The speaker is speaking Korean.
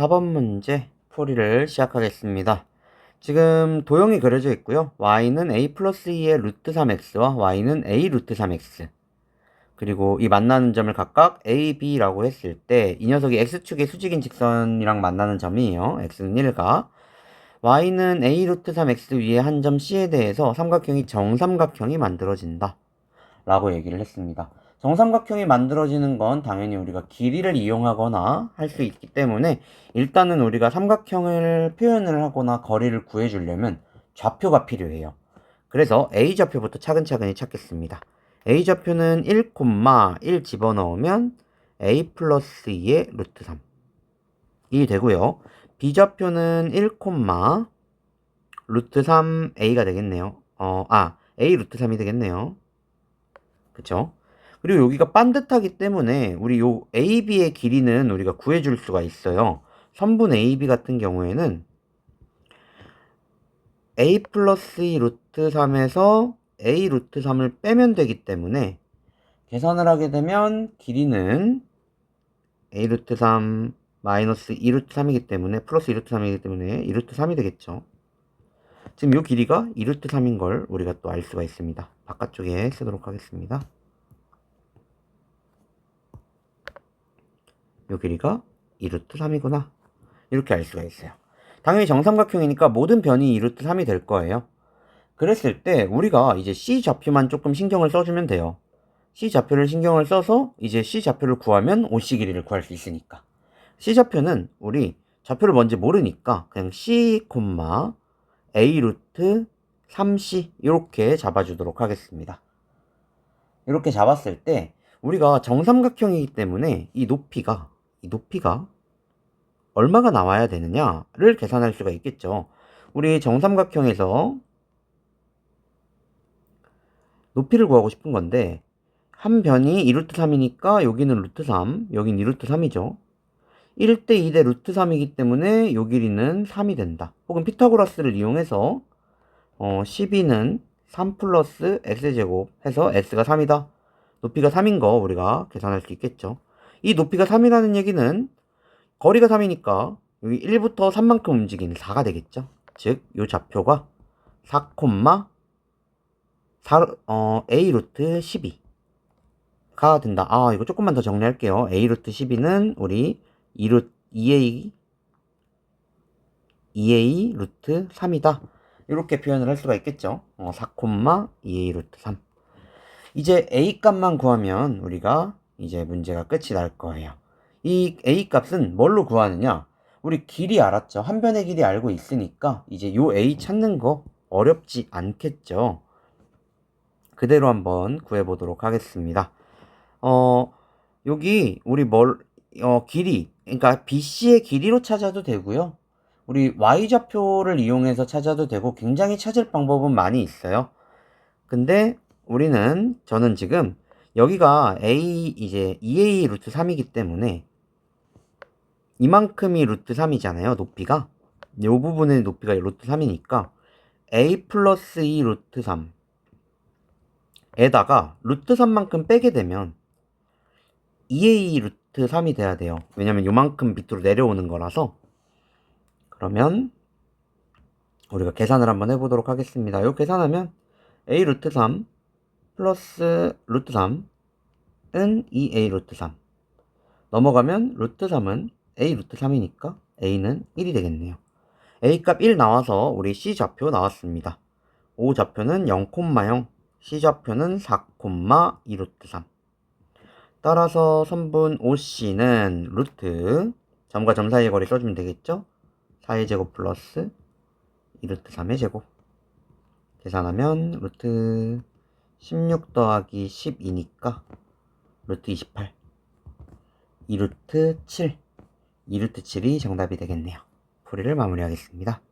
4번 문제 풀이를 시작하겠습니다. 지금 도형이 그려져 있고요. y는 a 플러스 2의 루트 3x와 y는 a 루트 3x 그리고 이 만나는 점을 각각 a, b라고 했을 때 이 녀석이 x축의 수직인 직선이랑 만나는 점이에요. x는 1가 y는 a 루트 3x 위에 한 점 c에 대해서 삼각형이 정삼각형이 만들어진다 라고 얘기를 했습니다. 정삼각형이 만들어지는 건 당연히 우리가 길이를 이용하거나 할 수 있기 때문에 일단은 우리가 삼각형을 표현을 하거나 거리를 구해주려면 좌표가 필요해요. 그래서 A 좌표부터 차근차근히 찾겠습니다. A 좌표는 1, 1 집어넣으면 A 플러스 2의 루트 3. 이 되고요. B 좌표는 1, 루트 3 A가 되겠네요. 어, 아, A 루트 3이 되겠네요. 그쵸? 그리고 여기가 반듯하기 때문에 우리 요 AB의 길이는 우리가 구해줄 수가 있어요. 선분 AB 같은 경우에는 A 플러스 2 루트 3에서 A 루트 3을 빼면 되기 때문에 계산을 하게 되면 길이는 A 루트 3 마이너스 2 루트 3이기 때문에 플러스 2 루트 3이기 때문에 2 루트 3이 되겠죠. 지금 요 길이가 2 루트 3인 걸 우리가 또 알 수가 있습니다. 바깥쪽에 쓰도록 하겠습니다. 요 길이가 2루트 3이구나. 이렇게 알 수가 있어요. 당연히 정삼각형이니까 모든 변이 2루트 3이 될 거예요. 그랬을 때 우리가 이제 C 좌표만 조금 신경을 써주면 돼요. C 좌표를 신경을 써서 이제 C 좌표를 구하면 OC 길이를 구할 수 있으니까. C 좌표는 우리 좌표를 뭔지 모르니까 그냥 C, A 루트 3C 이렇게 잡아주도록 하겠습니다. 이렇게 잡았을 때 우리가 정삼각형이기 때문에 이 높이가 이 높이가 얼마가 나와야 되느냐를 계산할 수가 있겠죠. 우리 정삼각형에서 높이를 구하고 싶은 건데 한 변이 2루트 3이니까 여기는 루트 3, 여긴 2루트 3이죠. 1대 2대 루트 3이기 때문에 요 길이는 3이 된다. 혹은 피타고라스를 이용해서 어, 12는 3 플러스 x제곱 해서 s가 3이다. 높이가 3인 거 우리가 계산할 수 있겠죠. 이 높이가 3이라는 얘기는 거리가 3이니까 여기 1부터 3만큼 움직이는 4가 되겠죠. 즉, 이 좌표가 4, 4 어, a 루트 12가 된다. 아, 이거 조금만 더 정리할게요. a 루트 12는 우리 2루, 2a 2a 루트 3이다. 이렇게 표현을 할 수가 있겠죠. 어, 4, 2a 루트 3. 이제 a 값만 구하면 우리가 이제 문제가 끝이 날 거예요. 이 a 값은 뭘로 구하느냐? 우리 길이 알았죠. 한 변의 길이 알고 있으니까 이제 요 a 찾는 거 어렵지 않겠죠. 그대로 한번 구해보도록 하겠습니다. 어, 여기 우리 뭘, 어, 길이, 그러니까 BC의 길이로 찾아도 되고요. 우리 Y좌표를 이용해서 찾아도 되고 굉장히 찾을 방법은 많이 있어요. 근데 우리는, 저는 지금 여기가 a 이제 2a 루트 3이기 때문에 이만큼이 루트 3이잖아요. 높이가. 이 부분의 높이가 루트 3이니까 a 플러스 2 루트 3 에다가 루트 3만큼 빼게 되면 2a 루트 3이 돼야 돼요. 왜냐면 요만큼 밑으로 내려오는 거라서 그러면 우리가 계산을 한번 해보도록 하겠습니다. 요 계산하면 a 루트 3 플러스 루트 3은 2a 루트 3 넘어가면 루트 3은 a 루트 3이니까 a는 1이 되겠네요. a 값 1 나와서 우리 c 좌표 나왔습니다. o 좌표는 0,0 c 좌표는 4,2 루트 3 따라서 선분 OC는 루트 점과 점 사이의 거리 써주면 되겠죠? 4의 제곱 플러스 2 루트 3의 제곱 계산하면 루트 16 더하기 12니까 루트 28 2루트 7 2루트 7이 정답이 되겠네요. 풀이를 마무리하겠습니다.